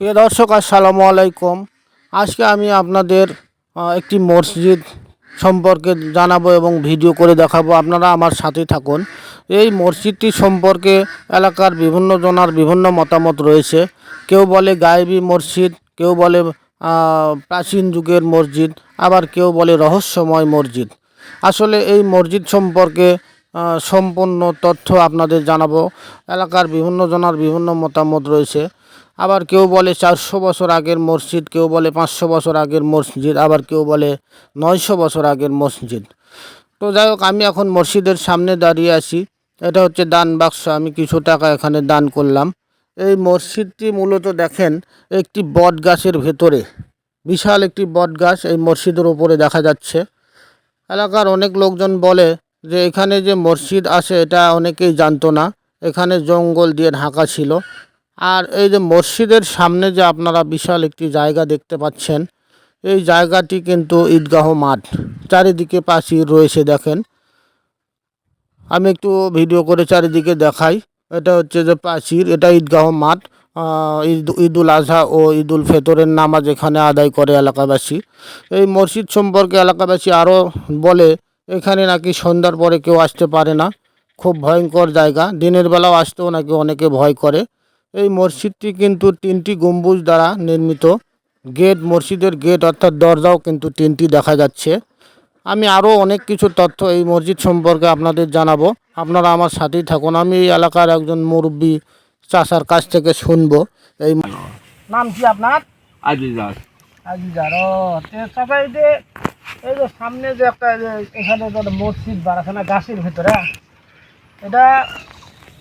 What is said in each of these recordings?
প্রিয় দর্শক, আসসালামু আলাইকুম। আজকে আমি আপনাদের একটি মসজিদ সম্পর্কে জানাব এবং ভিডিও করে দেখাবো। আপনারা আমার সাথে থাকুন। এই মসজিদটি সম্পর্কে এলাকার বিভিন্ন জনার বিভিন্ন মতামত রয়েছে। কেউ বলে গায়েবী মসজিদ, কেউ বলে প্রাচীন যুগের মসজিদ, আবার কেউ বলে রহস্যময় মসজিদ। আসলে এই মসজিদ সম্পর্কে সম্পূর্ণ তথ্য আপনাদের জানাব। এলাকার বিভিন্ন জনার বিভিন্ন মতামত রয়েছে। আবার কেউ বলে চারশো বছর আগের মসজিদ, কেউ বলে পাঁচশো বছর আগের মসজিদ, আবার কেউ বলে নয়শো বছর আগের মসজিদ। তো যাই হোক, আমি এখন মসজিদের সামনে দাঁড়িয়ে আছি। এটা হচ্ছে দান বাক্স, আমি কিছু টাকা এখানে দান করলাম। এই মসজিদটি মূলত দেখেন একটি বট গাছের ভেতরে, বিশাল একটি বট গাছ এই মসজিদের ওপরে দেখা যাচ্ছে। এলাকার অনেক লোকজন বলে যে এখানে যে মসজিদ আছে, এটা অনেকেই জানতো না। এখানে জঙ্গল দিয়ে ঢাকা ছিল। আর এই যে মসজিদের সামনে যে আপনারা বিশাল একটি জায়গা দেখতে পাচ্ছেন, এই জায়গাটি কিন্তু ঈদগাহ মাঠ। চারিদিকে প্রাচীর রয়েছে, দেখেন। আমি একটু ভিডিও করে চারিদিকে দেখাই। এটা হচ্ছে যে প্রাচীর, এটা ঈদগাহ মাঠ। ঈদ, ঈদুল আজহা ও ঈদুল ফেতরের নামাজ এখানে আদায় করে এলাকাবাসী। এই মসজিদ সম্পর্কে এলাকাবাসী আরও বলে, এখানে নাকি সন্ধ্যার পরে কেউ আসতে পারে না। খুব ভয়ঙ্কর জায়গা। দিনের বেলাও আসতেও নাকি অনেকে ভয় করে। এই মসজিদটি কিন্তু তিনটি গম্বুজ দ্বারা নির্মিত। গেট মসজিদের গেট অর্থাৎ দরজাও কিন্তু তিনটি দেখা যাচ্ছে। আমি আরও অনেক কিছু তথ্য এই মসজিদ সম্পর্কে আপনাদের জানাব। আপনারা আমার সাথেই থাকুন। আমি এই এলাকার একজন মুরব্বী চাষার কাছ থেকে শুনব। এই নাম কি আপনার? আজিজার। আজিজার ও চাষা এই যে এই যে সামনে যে একটা এখানে মসজিদ বাড়াখানা গাছের ভিতরে এটা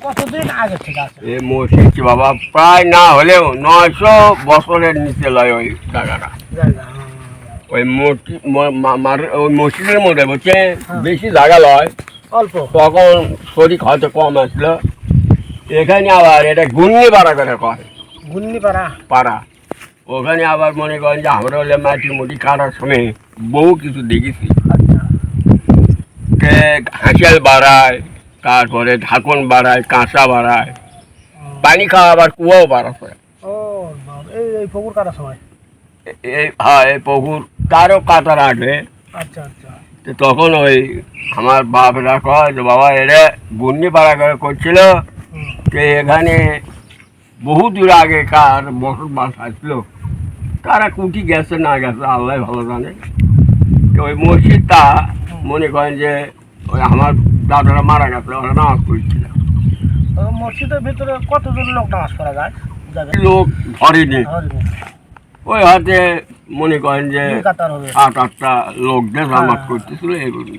কতদিন আগে থেকে আছে? এ মসজিদটি বাবা প্রায় না হলেও নয়শো বছরের নিচে লয় ওই জায়গাটা। ওই মসজিদের মধ্যে বলছে বেশি জায়গা লয়। অল্প। তখন শরীর হয়তো কম আসলো। এখানে আবার এটা গুন্নি পাড়া করে পাড়া পাড়া। ওখানে আবার মনে করেন যে আমরা হলে মাটি মুটি কাটার সময় বহু কিছু দেখেছি। আচ্ছা। কে হাঁসিয়াল বাড়ায় তারপরে ঢাকন বাড়ায় কাঁচা বাড়ায় পানি খাওয়া আবার কুয়াও বাড়ায় ও এই এই পুকুর কাটার সময়? এই হ্যাঁ এই পুকুর তারও কাটার আগে। আচ্ছা আচ্ছা। তো তখন ওই আমার বাপরা কয় যে বাবা এরা গুন্নি পাড়া করে করছিল। যে এখানে বহু দূর আগে কার বসত বাস আসলো। তারা কুটি গেছে না গেছে আল্লাহ ভালো জানে। তো ওই মসজিদটা মনে করেন যে ওই আমার দাদারা মারা গেছে ওরা নামাজ পড়ছিল। মসজিদের ভিতরে কতজন লোক নামাজ পড়া যায়? লোক ধরেনি। ওই হাতে মনে করেন যে আট আটটা লোক যে নামাজ করতেছিল এগুলি।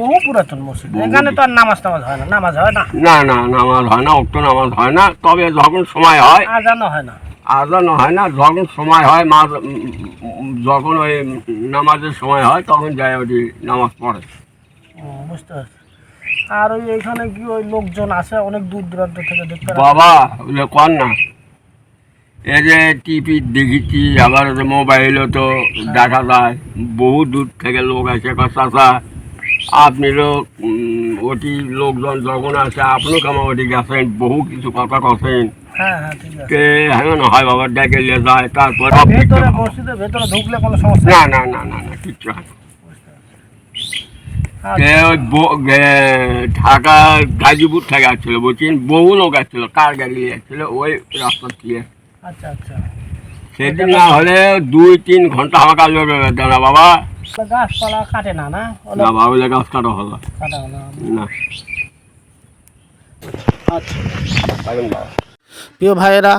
বহু পুরাতন মসজিদ। এখানে তো আর নামাজ টামাজ হয় না। নামাজ হয় না? না না নামাজ হয় না উক্ত নামাজ হয় না। তবে যখন সময় হয় আজানো হয় না। আজানো হয় না যখন সময় হয় মা যখন ওই নামাজের সময় হয় তখন যায় ওই নামাজ পড়ে। বুঝতে পারছি। আর ওই এখানে কি ওই লোকজন আসে অনেক দূর দূরান্ত থেকে দেখতে বাবা ওগুলো কর না। এই যে টিভি দেখেছি আবার মোবাইলও তো দেখা যায়। বহু দূর থেকে লোক আসে চাষা আপনি লোক ওটি লোকজন যখন আসে আপনিও কামা ওটি গেছেন বহু কিছু কথা কছেন। হ্যাঁ হ্যাঁ ঠিক আছে। কে হ্যাঁ না হয় বাবা ডেকে নিয়ে যায় তারপর ভেতরে মসজিদের ভেতরে ঢুকলে কোনো সমস্যা না না না না না কিচ্ছু হয় না। আচ্ছা, কে ওই ব- গে- ঢাকা গাজীপুর থেকে আসছিল বলছেন বহু লোক আসছিল কার গাড়ি আসছিল ওই রাস্তা দিয়ে। আচ্ছা আচ্ছা। সেদিন না হলে দুই তিন ঘণ্টা আমাকে আলো বেড়াতে বাবা। গাছপালা কাটে না না? না বাবা ওই গাছ কাটা হলো। কাটা না? আচ্ছা। প্রিয় ভাইয়েরা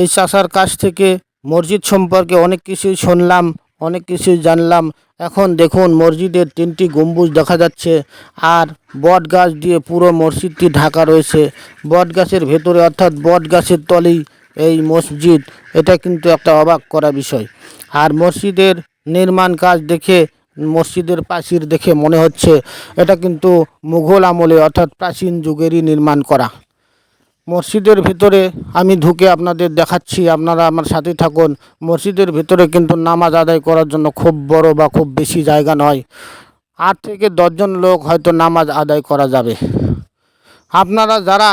এই চাষার কাছ থেকে মসজিদ সম্পর্কে অনেক কিছুই শুনলাম। অনেক কিছুই জানলাম। এখন দেখুন মসজিদের তিনটি গম্বুজ দেখা যাচ্ছে আর বট গাছ দিয়ে পুরো মসজিদটি ঢাকা রয়েছে। বট গাছের ভেতরে অর্থাৎ বট গাছের তলেই এই মসজিদ, এটা কিন্তু একটা অবাক করা বিষয়। আর মসজিদের নির্মাণ কাজ দেখে, মসজিদের প্রাচীর দেখে মনে হচ্ছে, এটা কিন্তু মুঘল আমলে অর্থাৎ প্রাচীন যুগেরই নির্মাণ করা। মসজিদের ভিতরে আমি ঢুকে আপনাদের দেখাচ্ছি, আপনারা আমার সাথে থাকুন। মসজিদের ভিতরে কিন্তু নামাজ আদায় করার জন্য খুব বড় বা খুব বেশি জায়গা নয়। আট থেকে দশজন লোক হয়তো নামাজ আদায় করা যাবে। আপনারা যারা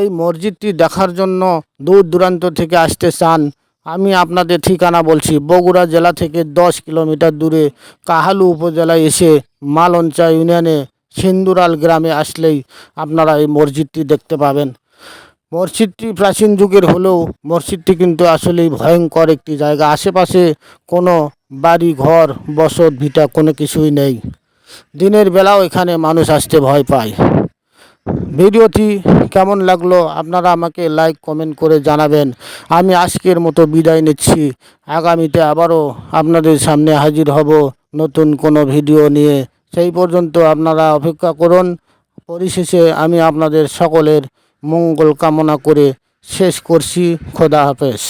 এই মসজিদটি দেখার জন্য দূর দূরান্ত থেকে আসতে চান, আমি আপনাদের ঠিকানা বলছি, বগুড়া জেলা থেকে দশ কিলোমিটার দূরে কাহালু উপজেলায় এসে মালঞ্চা ইউনিয়নে সিন্দুরাল গ্রামে আসলেই আপনারা এই মসজিদটি দেখতে পাবেন। মসজিদটি প্রাচীন যুগের হলেও মসজিদটি কিন্তু আসলেই ভয়ঙ্কর একটি জায়গা। আশেপাশে কোনো বাড়ি, ঘর, বসত, ভিটা কোনো কিছুই নেই। দিনের বেলাও এখানে মানুষ আসতে ভয় পায়। ভিডিওটি কেমন লাগল আপনারা আমাকে লাইক, কমেন্ট করে জানাবেন। আমি আজকের মতো বিদায় নিচ্ছি। আগামীতে আবারও আপনাদের সামনে হাজির হব নতুন কোনো ভিডিও নিয়ে। সেই পর্যন্ত আপনারা অপেক্ষা করুন। পরিশেষে আমি আপনাদের সকলের মঙ্গল কামনা করে শেষ করছি। খোদা হাফেজ।